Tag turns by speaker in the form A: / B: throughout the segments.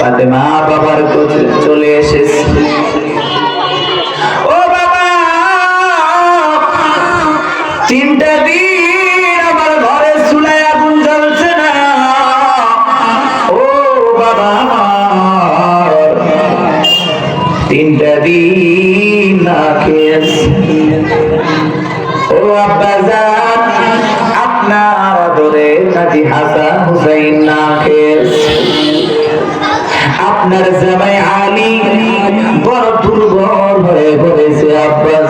A: ফাতেমা বাবার কাছে চলে এসেছে। ও বাবা, তিনটা দিন আমার ঘরে চুলায় আগুন জ্বলছে না। ও বাবা, তিনটা দিন না খেয়েছে। ও আব্বাজান আপনার আদরে নাতি হাসান হুসাইন না খেয়েছে। আপনার জামাই আলী বড় দুর্বল হয়ে পড়েছে আব্বাস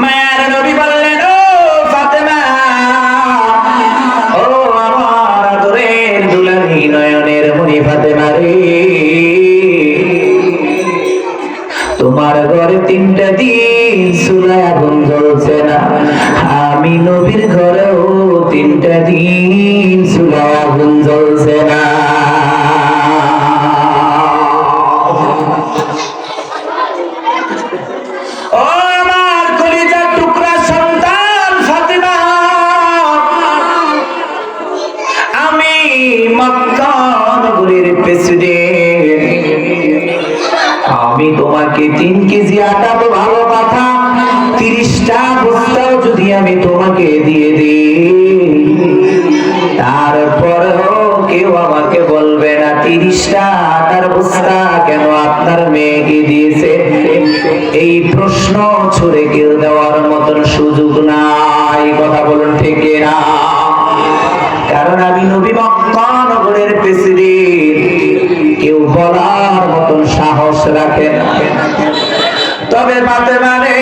A: মায়ার নবী বললেন, ও আমার আদরের দুলানি নয়নের মনি ফাতেমা তোমার ঘরে তিনটা দিন চুলায় আগুন জ্বলছে না। আমি নবীর ঘরেও তিনটা দিন চুলায় আগুন জ্বলছে না। তবে বাতে মানে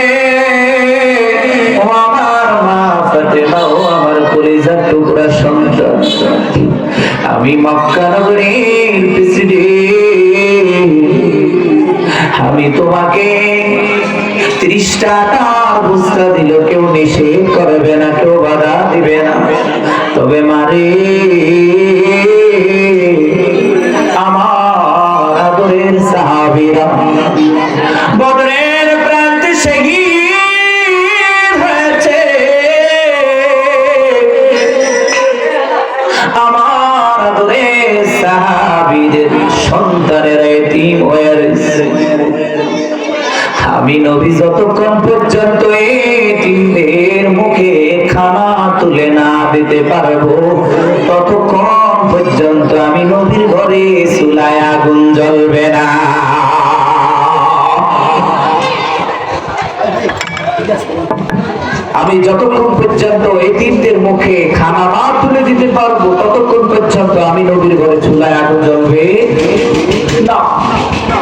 A: আমার মা ফাতেমা, ও আমার কলিজার টুকরা সন্তান আমি মক্কা নগরীর আমি তোমাকে ত্রিশটা টাকার বুঝতে দিল, কেউ নিষেধ করবে না, কেউ বাধা দিবে না। তবে মারে, আমার আদরের সাহাবীরা পারব। ততক্ষণ পর্যন্ত আমি নবীর ঘরে চুলায় আগুন জ্বলবে না। আমি যতক্ষণ পর্যন্ত এই তিনদের মুখে খানা না তুলে দিতে পারব, ততক্ষণ পর্যন্ত আমি নবীর ঘরে চুলায় আগুন জ্বলবে না।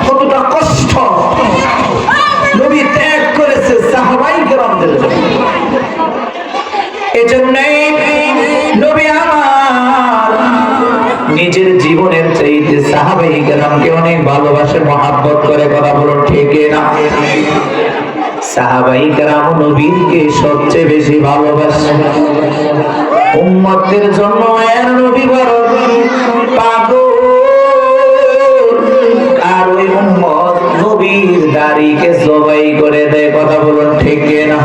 A: কতটা কষ্ট নবী ত্যাগ করেছে সাহাবাই গ্রামদের এজন্যই সাহাবাই কেরাম নবীকে সবচেয়ে বেশি ভালোবাসে। উম্মতের জন্য এর নবী বড় পাগল। আর ওই উম্মত নবীর দাড়িকে জবাই করে দেয়, কথা বলুন ঠিক না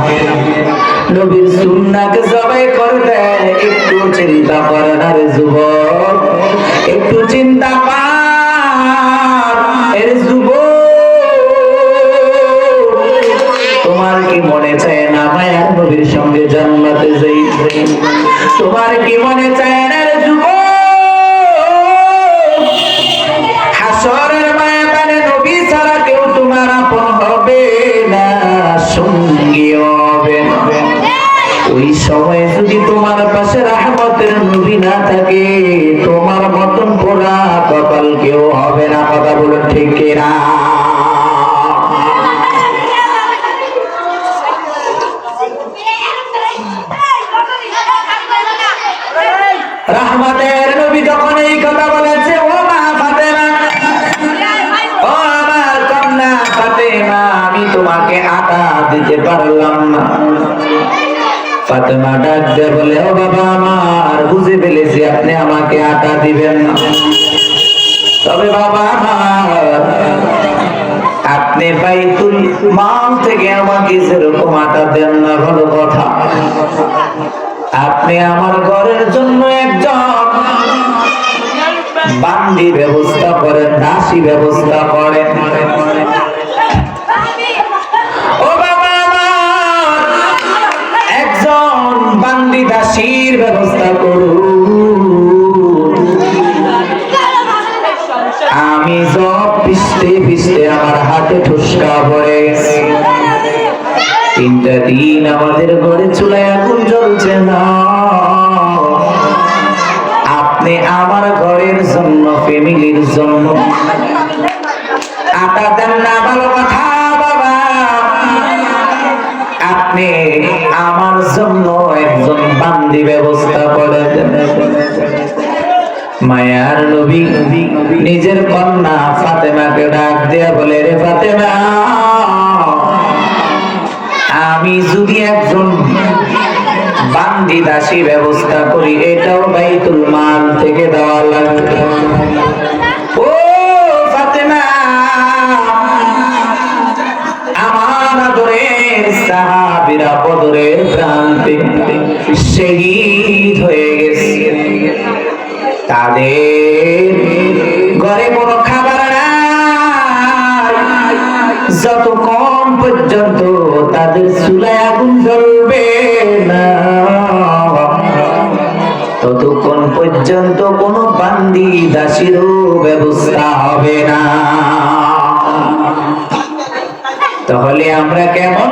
A: মনে চায় না মায়ার নবীর সঙ্গে জান্নাতে যাই তোমার কি মনে চায় রাহমতের নবী যখন এই কথা বলেছে, ও মা ফাতেমা, ও আমার কন্যা ফাতেমা, আমি তোমাকে আটা দিতে পারলাম না। ফাতেমা ডাক দিয়ে বলে, ও বাবা আমার, বুঝে ফেলেছি আপনি আমাকে আটা দিবেন না। তবে বাবা আপনি বাইতুল মাল থেকে আমাকে যেরকম আটা দেন না, ভালো কথা। আপনি আমার ঘরের জন্য একজন বান্দি ব্যবস্থা করেন, দাসী ব্যবস্থা করেন। বান্দি দাসীর ব্যবস্থা করুন। আমি সব পিছতে পিছতে আমার হাতে ঠুসকা পড়ে গেছে। তিনটা দিন আমাদের ঘরে চুলায় আগুন জ্বলছে না। আপনি আমার ঘরের জন্য, ফ্যামিলির জন্য। আটা দেন না, ভালো কথা, বাবা। আপনি আমার জন্য একজন বান্দি ব্যবস্থা করে দেন। মায়ার নবী নিজের কন্যা ফাতেমাকে ডাক দেয়া বলে, রে ফাতেমা যদি একজন বান্দি দাসী ব্যবস্থা করি, এটাও বাইতুল মাল থেকে দেওয়া লাগবে। শহীদ হয়ে গেছে। তাদের ঘরে পর্যন্ত চুলায় আগুন জ্বলবে না ততক্ষণ পর্যন্ত কোনো বান্দি দাসীরও ব্যবস্থা হবে না। তাহলে আমরা কেমন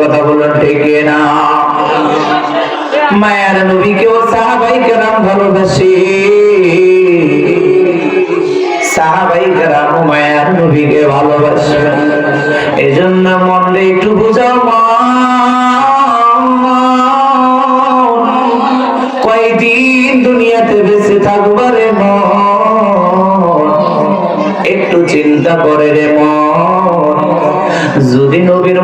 A: কথা বলেন, ঠিক না মায়ার নবীকেও সাহাবাই কারাম ভালোবাসে। সাহাবাই কারাম মায়ার নবীকে ভালোবাসে। এজন্য মনে একটু বুঝাও মন কয়দিন দুনিয়াতে বেঁচে থাকবারে মন একটু চিন্তা করে রে মন যদি নবীর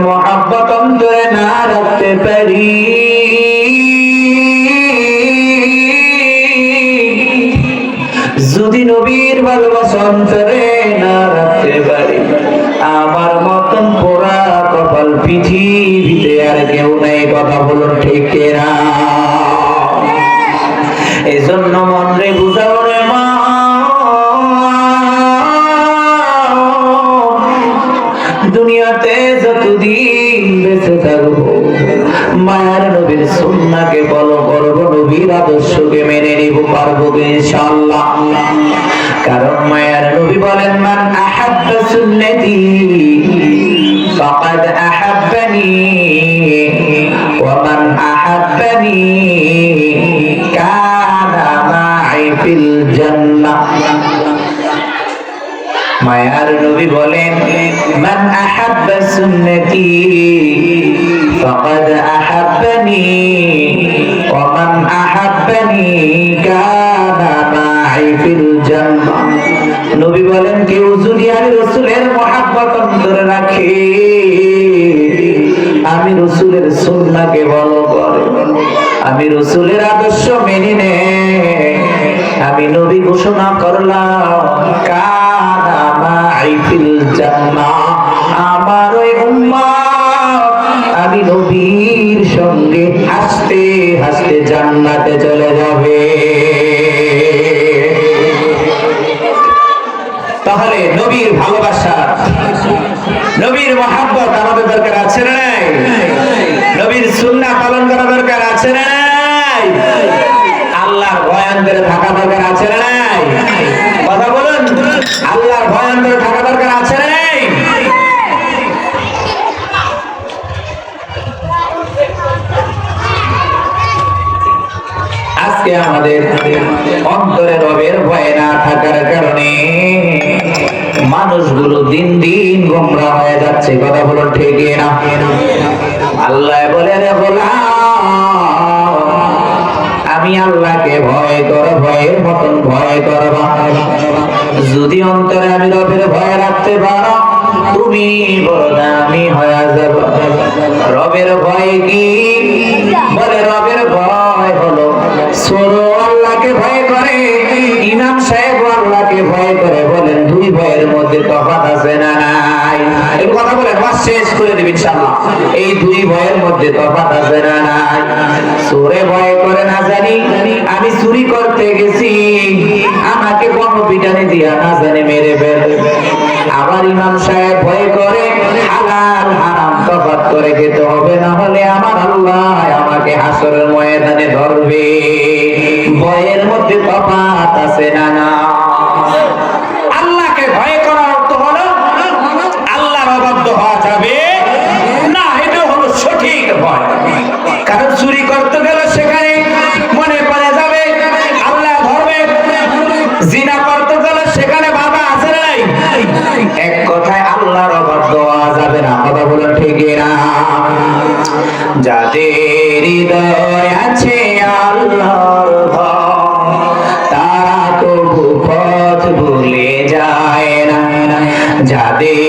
A: যদি নবীর ভালোবাসা অন্তরে না রাখতে পারি, আমার মতন পোড়া কপাল পৃথিবীতে আর কেউ নেই, কথা বলুন ঠিক না এজন্য মন রে বুঝাও রে দুনিয়াতে যতদিন বেঁচে থাকব, মায়ার নবীর সুন্নাহকে ফলো করব, নবীর আদর্শকে মেনে পারব ইনশাআল্লাহ। কারণ মায়ার নবী বলেন মান আহাব্বা সুন্নতি ফাকাদ আহাব্বানি ওয়া মান আহাব্বানি মায়ার নবী বলেন, মান আহাব্বা সুন্নতি, ফাকাদ আহাব্বানি, ওয়া মান আহাব্বানি কানা মাই ফিল জান্নাহ। নবী বলেন কেউ যদি আমি রাসূলের মহব্বত অন্তরে রাখে, আমি রাসূলের সুন্নাহকে ফলো করে। আমি রাসূলের আদর্শ মেনে নেয় আমি নবী ঘোষণা করলাম আমার ওই আমি নবীর সঙ্গে হাসতে হাসতে জান্নাতে চলে যাবে। তাহলে নবীর ভালোবাসা, নবীর মহাব্বত আমাদের দরকার আছে না নাই? নবীর সুন্নাহ পালন করা দরকার আছে না নাই? আল্লাহর ভয় অন্তরে থাকা দরকার আছে না নাই? কথা বলুন। আল্লাহর আমাদের অন্তরে রবের ভয় না থাকার কারণে মানুষগুলো দিন দিন গোমরা হয়ে যাচ্ছে কথা বলো ঠিক না। আল্লাহ বলে, রে আমি আল্লাহকে ভয় কর, ভয়ের মতন ভয় করবা যদি অন্তরে আমি রবের ভয় রাখতে পারো, তুমি বড় দামি হয়ে যাব। রবের ভয় কি? বলে, রবের ভয় হলো করে আমি চুরি করতে গেছি। আমাকে গণপিটানি দিয়া না জানি মেরে ফেলবে। আবার ইমাম সাহেব ভয় করে করে খেতে হবে না হলে আমার আল্লাহ আমাকে হাসরের ময়দানে ধরবে। ভয়ের মধ্যে তফাৎ আছে না না আল্লাহকে ভয় করার অর্থ হলো আল্লাহর অবাধ্য হওয়া যাবে না এটা হলো সঠিক ভয় কারণ চুরি করতে গেলে সেখানে মনে পড়ে যাবে, আল্লাহ ধরবে। জিনা করতে গেলে সেখানে বাধা আছে নাই? এক কথায় আল্লাহর অবাধ্য হওয়া যাবে না বলে ঠিক না? যাদের হৃদয় আছে আল্লাহর তারা পথ ভুলে যায় না। যাদের